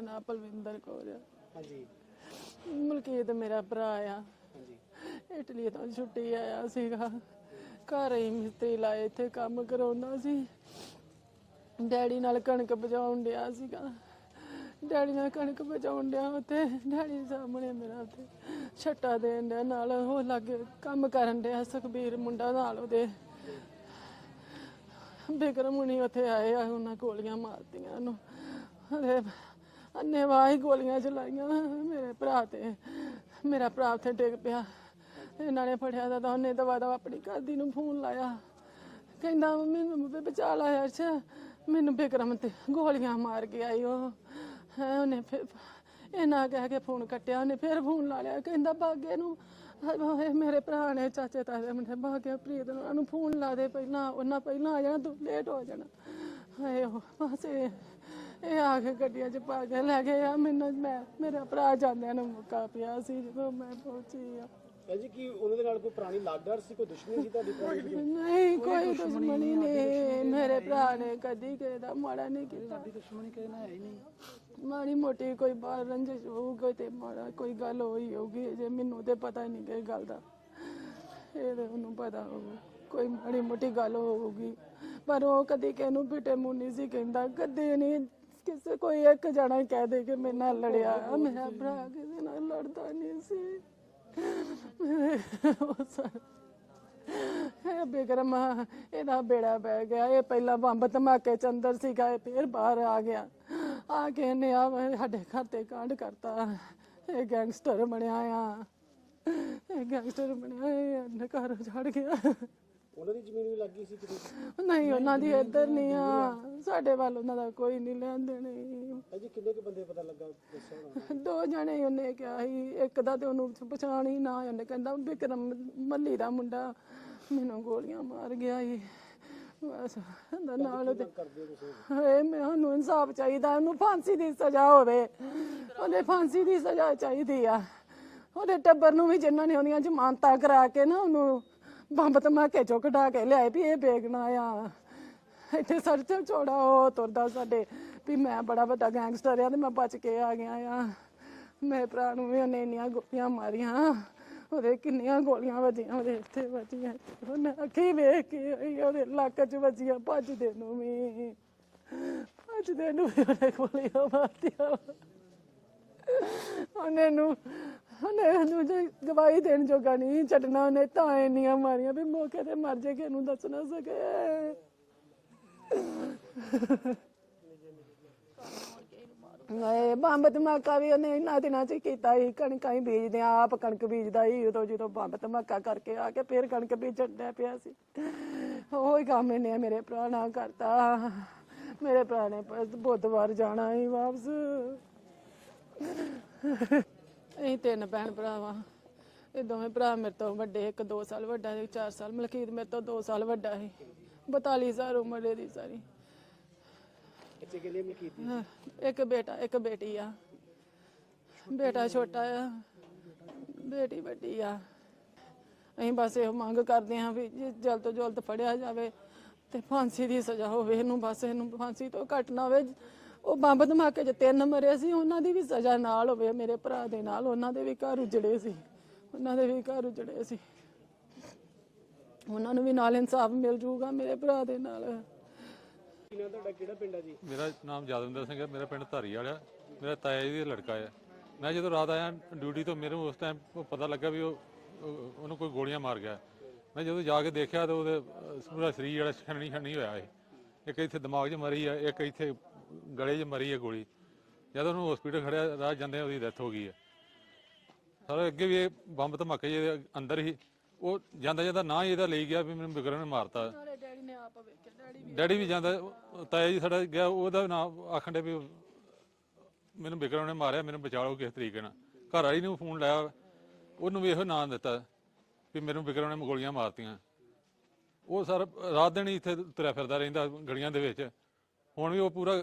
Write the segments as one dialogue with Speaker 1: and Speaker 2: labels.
Speaker 1: ਮੇਰਾ ਨਾਮ ਪਲਵਿੰਦਰ ਕੌਰ। ਆ
Speaker 2: ਹਾਂਜੀ।
Speaker 1: ਮਲਕੀਤ ਮੇਰਾ ਭਰਾ ਆ।
Speaker 2: ਹਾਂਜੀ।
Speaker 1: ਇਟਲੀ ਤੋਂ ਛੁੱਟੀ ਆਇਆ ਸੀਗਾ। ਘਰ ਹੀ ਮਿਸਤਰੀ ਲਾਏ ਇੱਥੇ ਕੰਮ ਕਰਾਉਂਦਾ ਸੀ। ਡੈਡੀ ਨਾਲ ਕਣਕ ਬਜਾਉਣ ਡਿਆ ਸੀਗਾ। ਡੈਡੀ ਨਾਲ ਕਣਕ ਬਜਾਉਣ ਡਿਆ ਉੱਥੇ। ਡੈਡੀ ਸਾਹਮਣੇ ਮੇਰਾ ਉੱਥੇ ਛੱਟਾ ਦੇਣ ਡਿਆ ਨਾਲ ਉਹ ਲੱਗੇ ਕੰਮ ਕਰਨ ਡਿਆ ਸੁਖਬੀਰ ਮੁੰਡਾ ਨਾਲ ਉਹਦੇ। ਬਿਕਰਮ ਹੁਣੀ ਉੱਥੇ ਆਏ ਆ ਉਹਨਾਂ ਗੋਲੀਆਂ ਮਾਰਤੀਆਂ ਉਹਨੂੰ। ਅਰੇ ਅੰਨੇ ਵਾਹੀ ਗੋਲੀਆਂ ਚਲਾਈਆਂ ਮੇਰੇ ਭਰਾ ਤੇ। ਮੇਰਾ ਭਰਾ ਉੱਥੇ ਡਿੱਗ ਪਿਆ। ਇਹਨਾਂ ਨੇ ਫੜਿਆ ਤਾਂ ਉਹਨੇ ਦਵਾ ਦਵਾ ਆਪਣੀ ਘਰ ਨੂੰ ਫੋਨ ਲਾਇਆ। ਕਹਿੰਦਾ ਮੈਨੂੰ ਵੀ ਬਚਾ ਲਾਇਆ ਅੱਛਾ ਮੈਨੂੰ ਬਿਕਰਮ ਤੇ ਗੋਲੀਆਂ ਮਾਰ ਕੇ ਆਈ ਉਹ। ਹੈ, ਉਹਨੇ ਫਿਰ ਇਹਨਾਂ ਕਹਿ ਕੇ ਫੋਨ ਕੱਟਿਆ। ਉਹਨੇ ਫਿਰ ਫੋਨ ਲਾ ਲਿਆ। ਕਹਿੰਦਾ, ਬਾਗੇ ਨੂੰ ਹਾਏ ਮੇਰੇ ਭਰਾ ਨੇ ਚਾਚੇ ਤਾਏ ਮੁੰਡੇ ਬਾਗੇ ਪ੍ਰੀਤ ਨੂੰ, ਉਹਨੂੰ ਫੋਨ ਲਾ ਦੇ ਪਹਿਲਾਂ। ਉਹਨਾਂ ਪਹਿਲਾਂ ਆ ਜਾਣਾ, ਤੂੰ ਲੇਟ ਹੋ ਜਾਣਾ। ਹਾਏ ਉਹ ਬਸ ਇਹ ਇਹ ਆ ਕੇ ਗੱਡੀਆਂ 'ਚ ਪਾ ਕੇ ਲੈ ਗਏ ਆ। ਮੈਨੂੰ ਮੈਂ ਮੇਰਾ ਭਰਾ ਜਾਂਦਿਆਂ ਨੂੰ ਮੁੱਕਾ ਪਿਆ ਸੀ ਜਦੋਂ ਮੈਂ ਪਹੁੰਚੀ ਆ।
Speaker 2: ਹੈ ਜੀ ਕੀ ਉਹਨਾਂ ਦੇ ਨਾਲ ਕੋਈ ਪੁਰਾਣੀ ਲਾਗਡਰ ਸੀ ਕੋਈ ਦੁਸ਼ਮਣੀ ਸੀ ਤੁਹਾਡੀ ਪੁਰਾਣੀ ਦੀ?
Speaker 1: ਨਹੀਂ ਕੋਈ ਦੁਸ਼ਮਣੀ ਨਹੀਂ। ਮੇਰੇ ਭਰਾ ਨੇ ਕਦੀ ਕਿਸੇ ਦਾ ਮਾੜਾ ਨਹੀਂ ਕੀਤਾ।
Speaker 2: ਦੁਸ਼ਮਣੀ ਕਿਸੇ ਨਾਲ ਹੈ ਹੀ ਨਹੀਂ।
Speaker 1: ਮਾੜੀ ਮੋਟੀ ਕੋਈ ਬਾਹਰ ਰੰਜਿਸ਼ ਹੋਊਗੀ ਤੇ ਮਾੜਾ ਕੋਈ ਗੱਲ ਹੋਈ ਹੋਊਗੀ ਜੇ ਮੈਨੂੰ ਤੇ ਪਤਾ ਨਹੀਂ ਕਿ ਗੱਲ ਦਾ। ਇਹ ਤੇ ਉਹਨੂੰ ਪਤਾ ਹੋਊ ਕੋਈ ਮਾੜੀ ਮੋਟੀ ਗੱਲ ਹੋਊਗੀ। ਪਰ ਉਹ ਕਦੀ ਕਿਸੇ ਨੂੰ ਬਿਟੇ ਮੂੰਹ ਨਹੀਂ ਸੀ ਕਹਿੰਦਾ ਕਦੇ ਨਹੀਂ ਕਿਸੇ ਕੋਈ ਇੱਕ ਜਣਾ ਕਹਿ ਦੇ ਕਿ ਮੇਰੇ ਨਾਲ ਲੜਿਆ ਮੇਰਾ ਭਰਾ ਕਿਸੇ ਨਾਲ ਲੜਦਾ ਨਹੀਂ ਸੀ ਉਹ ਸਾ- ਇਹ ਬਿਕਰਮ ਇਹਦਾ ਬੇੜਾ ਪੈ ਗਿਆ ਇਹ ਪਹਿਲਾਂ ਬੰਬ ਧਮਾਕੇ ਚ ਅੰਦਰ ਸੀਗਾ ਇਹ ਫਿਰ ਬਾਹਰ ਆ ਗਿਆ ਆ ਕੇ ਇਹਨੇ ਆ ਸਾਡੇ ਘਰ ਤੇ ਕਾਂਡ ਕਰਤਾ ਇਹ ਗੈਂਗਸਟਰ ਬਣਿਆ ਆ ਇਹ ਗੈਂਗਸਟਰ ਬਣਿਆ ਇਹ ਘਰ ਛੱਡ ਗਿਆ
Speaker 2: ਉਹਨਾਂ ਦੀ ਜ਼ਮੀਨ ਵੀ ਲੱਗੀ ਸੀ ਕਿਤੇ?
Speaker 1: ਨਹੀਂ ਉਹਨਾਂ ਦੀ ਇੱਧਰ ਨਹੀਂ ਆ। ਸਾਡੇ ਵੱਲ ਉਹਨਾਂ ਦਾ ਕੋਈ ਨਹੀਂ ਲੈਣ ਦੇਣੇ।
Speaker 2: ਹੈ ਜੀ ਕਿੰਨੇ ਕੁ ਬੰਦੇ ਪਤਾ ਲੱਗਾ? ਦੱਸੋ ਨਾ।
Speaker 1: ਦੋ ਜਣੇ ਉਹਨੇ ਕਿਹਾ ਸੀ ਇੱਕ ਦਾ ਤੇ ਉਹਨੂੰ ਪਛਾਣ ਹੀ ਨਾ ਉਹਨੇ ਕਹਿੰਦਾ ਬਿਕਰਮ ਮੱਲੀ ਦਾ ਮੁੰਡਾ ਮੈਨੂੰ ਗੋਲੀਆਂ ਮਾਰ ਗਿਆ ਈ। ਬਸ ਇਹਦਾ ਨਾਲ ਤੇ
Speaker 2: ਕਰਦੇ ਹੋ ਤੁਸੀਂ?
Speaker 1: ਹਾਏ ਮੈਨੂੰ ਇਨਸਾਫ ਚਾਹੀਦਾ ਉਹਨੂੰ ਫਾਂਸੀ ਦੀ ਸਜ਼ਾ ਹੋਵੇ। ਉਹਦੇ ਫਾਂਸੀ ਦੀ ਸਜ਼ਾ ਚਾਹੀਦੀ ਆ। ਉਹਦੇ ਟੱਬਰ ਨੂੰ ਵੀ ਜਿਨ੍ਹਾਂ ਨੇ ਉਹਦੀਆਂ ਜ਼ਮਾਨਤਾਂ ਕਰਾ ਕੇ ਨਾ ਉਹਨੂੰ ਬੰਬ ਧਮਾਕੇ ਚੋਂ ਕਢਾ ਕੇ ਲਿਆਏ ਵੀ ਇਹ ਬੇਗਨਾ ਆ। ਇੱਥੇ ਸਰਚ ਚੋੜਾ ਉਹ ਤੁਰਦਾ ਸਾਡੇ। ਵੀ ਮੈਂ ਬੜਾ ਵੱਡਾ ਗੈਂਗਸਟਰ ਆ ਤੇ ਮੈਂ ਬਚ ਕੇ ਆ ਗਿਆ ਆ। ਮੇਰੇ ਭਰਾ ਨੂੰ ਵੀ ਉਹਨੇ ਇੰਨੀਆਂ ਗੋਲੀਆਂ ਮਾਰੀਆਂ। ਉਹਦੇ ਕਿੰਨੀਆਂ ਗੋਲੀਆਂ ਵੱਜੀਆਂ ਉਹਦੇ ਇੱਥੇ ਵੱਜੀਆਂ। ਉਹਨੇ ਅੱਖੀ ਵੇਖ ਕੇ ਆਈ, ਉਹਦੇ ਲੱਕ 'ਚ ਵੱਜੀਆਂ ਭੱਜਦੇ ਨੂੰ ਵੀ। ਭੱਜਦੇ ਨੂੰ ਵੀ ਉਹਨੇ ਗੋਲੀਆਂ ਮਾਰਤੀਆਂ ਉਹਨੇ ਨੂੰ ਉਹਨੇ ਨੂੰ ਜੇ ਗਵਾਹੀ ਦੇਣ ਜੋਗਾ ਨਹੀਂ ਛੱਡਣਾ, ਉਹਨੇ ਤਾਂ ਇੰਨੀਆਂ ਮਾਰੀਆਂ ਵੀ ਮੌਕੇ ਤੇ ਮਰ ਜੇ ਕਿ ਇਹਨੂੰ ਦੱਸ ਨਾ ਸਕੇ। ਨਹੀਂ ਬੰਬ ਧਮਾਕਾ ਵੀ ਉਹਨੇ ਇਹਨਾਂ ਦਿਨਾਂ ਚ ਕੀਤਾ ਸੀ, ਕਣਕਾਂ ਹੀ ਬੀਜਦੇ ਆ, ਆਪ ਕਣਕ ਬੀਜਦਾ ਸੀ, ਉਦੋਂ ਜਦੋਂ ਬੰਬ ਧਮਾਕਾ ਕਰਕੇ ਆ ਕੇ ਫਿਰ ਕਣਕ ਬੀਜਣ ਡਿਆ ਪਿਆ ਸੀ। ਉਹੀ ਕੰਮ ਇਹਨੇ ਮੇਰੇ ਭਰਾ ਨਾਲ ਕਰਤਾ। ਮੇਰੇ ਭਰਾ ਨੇ ਬੁੱਧਵਾਰ ਜਾਣਾ ਹੀ ਵਾਪਸ। ਅਸੀਂ ਤਿੰਨ ਭੈਣ ਭਰਾ ਵਾਂ ਇਹ ਦੋਵੇਂ ਭਰਾ ਮੇਰੇ ਤੋਂ ਵੱਡੇ ਇੱਕ 2 ਸਾਲ ਵੱਡਾ ਇੱਕ 4 ਸਾਲ। ਮਲਕੀਤ ਮੇਰੇ ਤੋਂ 2 ਸਾਲ ਵੱਡਾ ਸੀ। 42 ਸਾਲ ਉਮਰ ਇਹਦੀ ਸਾਰੀ।
Speaker 2: ਇੱਥੇ ਕਿੰਨੇ ਮਲਕੀਤ ਦੀ?
Speaker 1: ਹਾਂ, ਇੱਕ ਬੇਟਾ ਇੱਕ ਬੇਟੀ ਆ। ਬੇਟਾ ਛੋਟਾ ਆ। ਬੇਟੀ ਵੱਡੀ ਆ। ਅਸੀਂ ਬਸ ਇਹ ਮੰਗ ਕਰਦੇ ਹਾਂ ਵੀ ਜੇ ਜਲਦ ਤੋਂ ਜਲਦ ਫੜਿਆ ਜਾਵੇ ਤੇ ਫਾਂਸੀ ਦੀ ਸਜ਼ਾ ਹੋਵੇ। ਇਹਨੂੰ ਬਸ ਇਹਨੂੰ ਫਾਂਸੀ ਤੋਂ ਘੱਟ ਨਾ ਹੋਵੇ। ਉਹ ਬੰਬ ਧਮਾਕੇ 'ਚ ਤਿੰਨ ਮਰੇ ਸੀ ਉਹਨਾਂ ਦੀ ਵੀ ਸਜ਼ਾ ਨਾਲ ਹੋਵੇ ਮੇਰੇ ਭਰਾ ਦੇ ਨਾਲ ਉਹਨਾਂ ਦੇ ਵੀ ਘਰ ਉਜੜੇ ਸੀ ਉਹਨਾਂ ਦੇ ਵੀ ਘਰ ਉਜੜੇ ਸੀ। ਉਹਨਾਂ ਨੂੰ ਵੀ ਨਾਲ ਇਨਸਾਫ ਮਿਲ ਜੂਗਾ ਮੇਰੇ ਭਰਾ ਦੇ ਨਾਲ।
Speaker 2: ਕੀ ਨਾਂ ਤੁਹਾਡਾ ਕਿਹੜਾ ਪਿੰਡ ਆ ਜੀ?
Speaker 3: ਮੇਰਾ ਨਾਮ ਯਾਦਵਿੰਦਰ ਸਿੰਘ ਹੈ ਮੇਰਾ ਪਿੰਡ ਧਾਰੀ ਵਾਲਾ ਮੇਰਾ ਤਾਇਆ ਜੀ ਦਾ ਲੜਕਾ ਹੈ। ਮੈਂ ਜਦੋਂ ਰਾਤ ਆਇਆ ਡਿਊਟੀ ਤੋਂ ਮੈਨੂੰ ਉਸ ਟਾਈਮ ਪਤਾ ਲੱਗਾ ਵੀ ਉਹ ਉਹ- ਉਹਨੂੰ ਕੋਈ ਗੋਲੀਆਂ ਮਾਰ ਗਿਆ। ਮੈਂ ਜਦੋਂ ਜਾ ਕੇ ਦੇਖਿਆ ਤਾਂ ਉਹਦੇ ਪੂਰਾ ਸਰੀਰ ਜਿਹੜਾ ਛਣਨੀ ਛਣਨੀ ਹੋਇਆ ਹੈ ਇੱਕ ਇੱਥੇ ਦਿਮਾਗ 'ਚ ਮਰੀ ਹੈ ਇੱਕ ਇੱਥੇ ਗਲੇ 'ਚ ਮਰੀ ਹੈ ਗੋਲੀ। ਜਦੋਂ ਉਹਨੂੰ ਹਸਪੀਟਲ ਖੜਿਆ ਰਾਹ ਜਾਂਦੇ ਉਹਦੀ ਡੈਥ ਹੋ ਗਈ ਹੈ। ਸਾਰੇ ਅੱਗੇ ਵੀ ਇਹ ਬੰਬ ਧਮਾਕੇ ਜਿਹਦੇ ਅੰਦਰ ਹੀ ਉਹ ਜਾਂਦਾ ਜਾਂਦਾ ਨਾ ਹੀ ਇਹਦਾ ਲਈ ਗਿਆ ਵੀ ਮੈਨੂੰ ਬਿਕਰਮ ਨੇ ਮਾਰਤਾ।
Speaker 1: ਨਾਲੇ ਡੈਡੀ ਨੇ ਆਪ ਵੇਖਿਆ ਡੈਡੀ
Speaker 3: ਡੈਡੀ ਵੀ ਜਾਂਦਾ ਤਾਇਆ ਜੀ ਸਾਡਾ ਗਿਆ ਉਹਦਾ ਨਾਮ ਆਖਣ ਦੇ ਵੀ ਮੈਨੂੰ ਵਿਕਰਮ ਨੇ ਮਾਰਿਆ ਮੈਨੂੰ ਬਚਾ ਲਓ ਕਿਸ ਤਰੀਕੇ ਨਾਲ। ਘਰ ਵਾਲੀ ਨੂੰ ਫੋਨ ਲਾਇਆ ਉਹਨੂੰ ਵੀ ਇਹੋ ਨਾਂ ਦਿੱਤਾ ਵੀ ਮੈਨੂੰ ਵਿਕਰਮ ਨੇ ਗੋਲੀਆਂ ਮਾਰਤੀਆਂ। ਉਹ ਸਰ ਰਾਤ ਦਿਨ ਹੀ ਇੱਥੇ ਤੁਰਿਆ ਫਿਰਦਾ ਰਹਿੰਦਾ ਗਲੀਆਂ ਦੇ ਵਿੱਚ। ਹੁਣ ਵੀ ਉਹ ਪੂਰਾ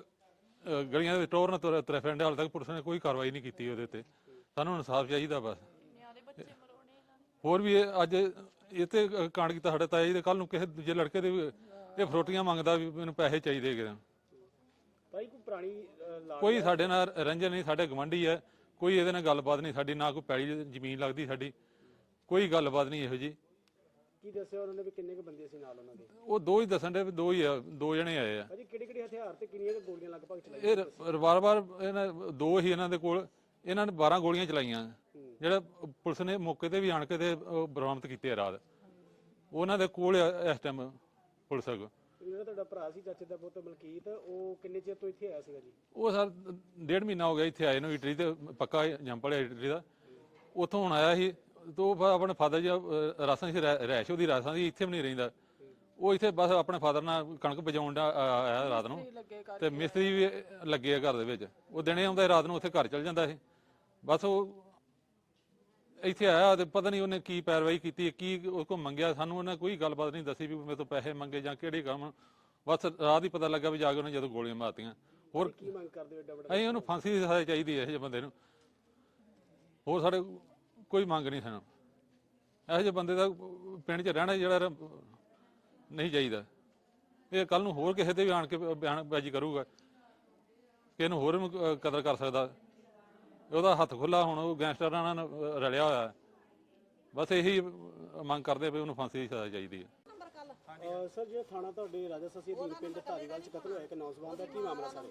Speaker 3: ਅਹ, ਗਲੀਆਂ ਦੇ ਵਿੱਚ ਟੋਰ ਨਾਲ ਤੁਰਿਆ ਤੁਰਿਆ ਫਿਰਦਾ ਹਾਲੇ ਤੱਕ ਪੁਲਿਸ ਨੇ ਕੋਈ ਕਾਰਵਾਈ ਨਹੀਂ ਕੀਤੀ ਉਹਦੇ ਤੇ। ਸਾਨੂੰ ਇਨਸਾਫ ਚਾਹੀਦਾ ਬਸ। ਹੋਰ ਵੀ ਇਹ ਅੱਜ ਇਹ ਤੇ ਕਾਂਡ ਕੀਤਾ ਸਾਡੇ ਤਾਇਆ ਜੀ ਦੇ ਕੱਲ ਨੂੰ ਕਿਸੇ ਦੂਜੇ ਲੜਕੇ ਦੇ ਵੀ ਇਹ ਫਰੋਟੀਆਂ ਮੰਗਦਾ ਵੀ ਮੈਨੂੰ ਪੈਸੇ ਚਾਹੀਦੇ ਹੈਗੇ
Speaker 2: ਭਾਈ ਕੋਈ ਪੁਰਾਣੀ ਅਹ, ਲਾਗ
Speaker 3: ਕੋਈ ਸਾਡੇ ਨਾਲ ਰੰਜਨ ਨਹੀਂ ਸਾਡੇ ਗਵੰਡੀ ਹੈ। ਕੋਈ ਇਹਦੇ ਨਾਲ ਗੱਲਬਾਤ ਨਹੀਂ ਸਾਡੀ ਨਾ ਕੋਈ ਪੈਲੀ ਜ਼ਮੀਨ ਲੱਗਦੀ ਸਾਡੀ। ਕੋਈ ਗੱਲਬਾਤ ਨਹੀਂ ਇਹੋ ਜੀ
Speaker 2: ਕੀ ਦੱਸਿਆ ਉਹਨਾਂ ਨੇ ਵੀ ਕਿੰਨੇ ਕੁ ਬੰਦੇ ਸੀ ਨਾਲ ਉਹਨਾਂ ਦੇ?
Speaker 3: ਉਹ ਦੋ ਹੀ ਦੱਸਣ ਦੇ ਦੋ ਹੀ ਆ ਦੋ ਜਣੇ ਆਏ ਆ।
Speaker 2: ਭਾਜੀ ਕਿਹੜੇ ਕਿਹੜੇ ਹਥਿਆਰ ਤੇ ਕਿੰਨੀਆਂ ਕੁ ਗੋਲੀਆਂ ਲਗਭਗ ਚਲਾਈਆਂ?
Speaker 3: ਇਹ ਰਿਵਾਲਵਰ ਇਹਨਾਂ ਦੋ ਹੀ ਇਹਨਾਂ ਦੇ ਕੋਲ ਇਹਨਾਂ ਨੇ 12 ਗੋਲੀਆਂ ਚਲਾਈਆਂ। ਜਿਹੜਾ ਪੁਲਿਸ ਨੇ ਮੌਕੇ ਤੇ ਵੀ ਆਣ ਕੇ ਤੇ ਬਰਾਮਦ ਕੀਤੇ ਆ ਰਾਤ। ਉਹਨਾਂ ਦੇ ਕੋਲ ਆ ਇਸ ਟਾਈਮ ਪੁਲਿਸ ਕੋਲ
Speaker 2: ਜਿਹੜਾ ਤੁਹਾਡਾ ਭਰਾ ਸੀ ਚਾਚੇ ਦਾ ਪੁੱਤ ਮਲਕੀਤ ਉਹ ਕਿੰਨੇ ਚਿਰ ਤੋਂ ਇੱਥੇ ਆਇਆ ਸੀਗਾ ਜੀ?
Speaker 3: ਉਹ ਸਰ ਡੇਢ ਮਹੀਨਾ ਹੋ ਗਿਆ ਇੱਥੇ ਆਏ ਨੂੰ ਇਟਲੀ ਤੇ ਪੱਕਾ ਜੰਪਲ ਹੈ ਇਟਲੀ ਦਾ। ਉੱਥੋਂ ਹੁਣ ਆਇਆ ਸੀ ਤੋਂ ਆਪਣੇ ਫਾਦਰ ਜੀ ਅਹ, ਰਾਸਾਂ ਰਹਿ- ਰਹਿਸ਼ ਉਹਦੀ ਰਾਸਾਂ ਦੀ ਇੱਥੇ ਵੀ ਨਹੀਂ ਰਹਿੰਦਾ। ਉਹ ਇੱਥੇ ਬਸ ਆਪਣੇ ਫਾਦਰ ਨਾਲ ਕਣਕ ਬਜਾਉਣ ਦਾ ਆਇਆ ਰਾਤ ਨੂੰ।
Speaker 1: ਲੱਗੇ ਕਰ
Speaker 3: ਤੇ ਮਿਸਤਰੀ ਵੀ ਲੱਗੇ ਆ ਘਰ ਦੇ ਵਿੱਚ। ਉਹ ਦਿਨੇ ਆਉਂਦਾ ਸੀ, ਰਾਤ ਨੂੰ ਉੱਥੇ ਘਰ ਚਲ ਜਾਂਦਾ ਸੀ। ਬਸ ਉਹ ਇੱਥੇ ਆਇਆ ਤੇ ਪਤਾ ਨਹੀਂ ਉਹਨੇ ਕੀ ਪੈਰਵਾਈ ਕੀਤੀ ਕੀ ਉਸ ਕੋ ਮੰਗਿਆ। ਸਾਨੂੰ ਉਹਨੇ ਕੋਈ ਗੱਲਬਾਤ ਨਹੀਂ ਦੱਸੀ ਵੀ ਮੇਰੇ ਤੋਂ ਪੈਸੇ ਮੰਗੇ ਜਾਂ ਕਿਹੜੇ ਕੰਮ। ਬਸ ਰਾਤ ਹੀ ਪਤਾ ਲੱਗਾ ਵੀ ਜਾ ਕੇ ਉਹਨੇ ਜਦੋਂ ਗੋਲੀਆਂ ਮਾਰਤੀਆਂ। ਹੋਰ
Speaker 2: ਕੀ ਮੰਗ ਕਰਦੇ ਹੋ ਏਡਾ ਵੱਡਾ?
Speaker 3: ਅਸੀਂ ਉਹਨੂੰ ਫਾਂਸੀ ਦੀ ਸਜ਼ਾ ਚਾਹੀਦੀ ਹੈ ਇਹ ਜਿਹੇ ਬੰਦੇ ਨੂੰ। ਹੋਰ ਸਾਡੇ ਕੋਈ ਮੰਗ ਨਹੀਂ ਸਾਨੂੰ। ਇਹੋ ਜਿਹੇ ਬੰਦੇ ਦਾ ਪਿੰਡ 'ਚ ਰਹਿਣਾ ਜਿਹੜਾ ਨਹੀਂ ਚਾਹੀਦਾ। ਇਹ ਕੱਲ ਨੂੰ ਹੋਰ ਕਿਸੇ ਤੇ ਵੀ ਆਣ ਕੇ ਬਿਆਨਬਾਜ਼ੀ ਕਰੂਗਾ। ਕਿ ਇਹਨੂੰ ਹੋਰ ਕਦਰ ਕਰ ਸਕਦਾ। ਉਹਦਾ ਹੱਥ ਖੁੱਲਾ ਹੁਣ ਉਹ ਗੈਂਗਸਟਰਾਂ ਨਾਲ ਰਲਿਆ ਹੋਇਆ। ਬਸ ਇਹੀ ਮੰਗ ਕਰਦੇ ਵੀ ਉਹਨੂੰ ਫਾਂਸੀ ਦੀ ਸਜ਼ਾ ਚਾਹੀਦੀ ਹੈ
Speaker 2: ਸਰ ਜਿਹੜਾ ਥਾਣਾ ਤੁਹਾਡੇ ਰਾਜਾ ਸਸੀ ਪਿੰਡ ਧਾਰੀਵਾਲ ਚ ਕਤਲ ਹੋਇਆ ਇੱਕ ਨੌਜਵਾਨ ਦਾ ਕੀ ਮਾਮਲਾ ਸਰ?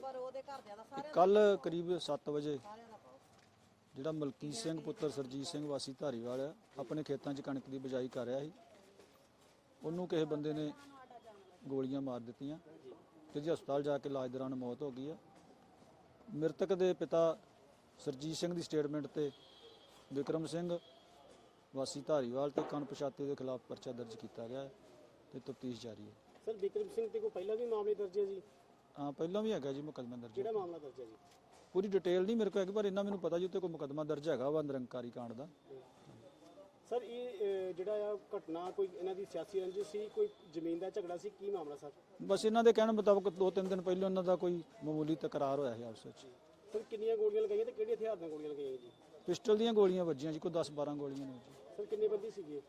Speaker 4: ਕੱਲ ਕਰੀਬ 7 ਵਜੇ ਜਿਹੜਾ ਮਲਕੀਤ ਸਿੰਘ ਪੁੱਤਰ ਸਰਜੀਤ ਸਿੰਘ ਵਾਸੀ ਧਾਰੀਵਾਲ ਆ ਆਪਣੇ ਖੇਤਾਂ 'ਚ ਕਣਕ ਦੀ ਬਿਜਾਈ ਕਰ ਰਿਹਾ ਸੀ। ਉਹਨੂੰ ਕਿਸੇ ਬੰਦੇ ਨੇ ਗੋਲੀਆਂ ਮਾਰ ਦਿੱਤੀਆਂ ਤੇ ਜੀ ਹਸਪਤਾਲ ਜਾ ਕੇ ਇਲਾਜ ਦੌਰਾਨ ਮੌਤ ਹੋ ਗਈ ਆ। ਮ੍ਰਿਤਕ ਦੇ ਪਿਤਾ ਸਰਜੀਤ ਸਿੰਘ ਦੀ ਸਟੇਟਮੈਂਟ ਤੇ ਵਿਕਰਮ ਸਿੰਘ ਵਾਸੀ ਧਾਰੀਵਾਲ ਤੇ ਕਣਪਛਾਤੇ ਦੇ ਖਿਲਾਫ ਪਰਚਾ ਦਰਜ ਕੀਤਾ ਗਿਆ ਤੇ ਤਫਤੀਸ਼ ਜਾਰੀ ਹੈ।
Speaker 2: ਸਰ ਵਿਕਰਮ ਸਿੰਘ ਤੇ ਕੋਈ ਪਹਿਲਾਂ ਵੀ ਮਾਮਲੇ ਦਰਜ ਹੈ ਜੀ?
Speaker 4: ਹਾਂ ਪਹਿਲਾਂ ਵੀ ਹੈਗਾ ਜੀ ਮੁਕੱਦਮਾ ਦਰਜ
Speaker 2: ਕਿਹੜਾ ਮਾਮਲਾ ਦਰਜ ਹੈ ਜੀ?
Speaker 4: ਪੂਰੀ ਡਿਟੇਲ ਨਹੀਂ ਮੇਰੇ ਕੋਲ ਹੈਗੀ ਪਰ ਇੰਨਾ ਮੈਨੂੰ ਪਤਾ ਜੀ ਉੱਤੇ ਕੋਈ ਮੁਕੱਦਮਾ ਦਰਜ ਹੈਗਾ ਵਾ ਨਿਰੰਕਾਰੀ ਕਾਂਡ ਦਾ।
Speaker 2: ਸਰ ਇਹ ਅਹ, ਜਿਹੜਾ ਆ ਘਟਨਾ ਕੋਈ ਇਹਨਾਂ ਦੀ ਸਿਆਸੀ ਰੰਜਿਸ਼ ਸੀ ਕੋਈ ਜ਼ਮੀਨ ਦਾ ਝਗੜਾ ਸੀ ਕੀ ਮਾਮਲਾ ਸਰ?
Speaker 4: ਬਸ ਇਹਨਾਂ ਦੇ ਕਹਿਣ ਮੁਤਾਬਕ ਦੋ ਤਿੰਨ ਦਿਨ ਪਹਿਲਾਂ ਇਹਨਾਂ ਦਾ ਕੋਈ ਮਾਮੂਲੀ ਤਕਰਾਰ ਹੋਇਆ ਸੀ ਆਪਸ ਵਿੱਚ।
Speaker 2: ਸਰ ਕਿੰਨੀਆਂ ਗੋਲੀਆਂ ਲਗਾਈਆਂ ਤੇ ਕਿਹੜੇ ਹਥਿਆਰ ਨਾਲ ਗੋਲੀਆਂ ਲਗਾਈਆਂ ਜੀ?
Speaker 4: ਪਿਸਟਲ ਦੀਆਂ ਗੋਲੀਆਂ ਵੱਜੀਆਂ ਜੀ ਕੋਈ 10 12 ਗੋਲੀਆਂ ਨੇ ਜੀ।
Speaker 2: ਸਰ ਕਿੰਨੇ ਬੰਦੀ ਸੀਗੇ?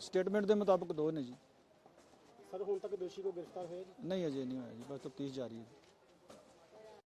Speaker 4: ਸਟੇਟਮੈਂਟ ਦੇ ਮੁਤਾਬਕ ਦੋ ਨੇ ਜੀ।
Speaker 2: ਸਰ ਹੁਣ ਤੱਕ ਦੋਸ਼ੀ ਕੋ ਗ੍ਰਿਫਤਾਰ ਹੋਇਆ ਜੀ?
Speaker 4: ਨਹੀਂ ਅਜੇ ਨਹੀਂ ਹੋਇਆ ਜੀ ਬਸ ਤਫਤੀਸ਼ ਜਾਰੀ ਹੈ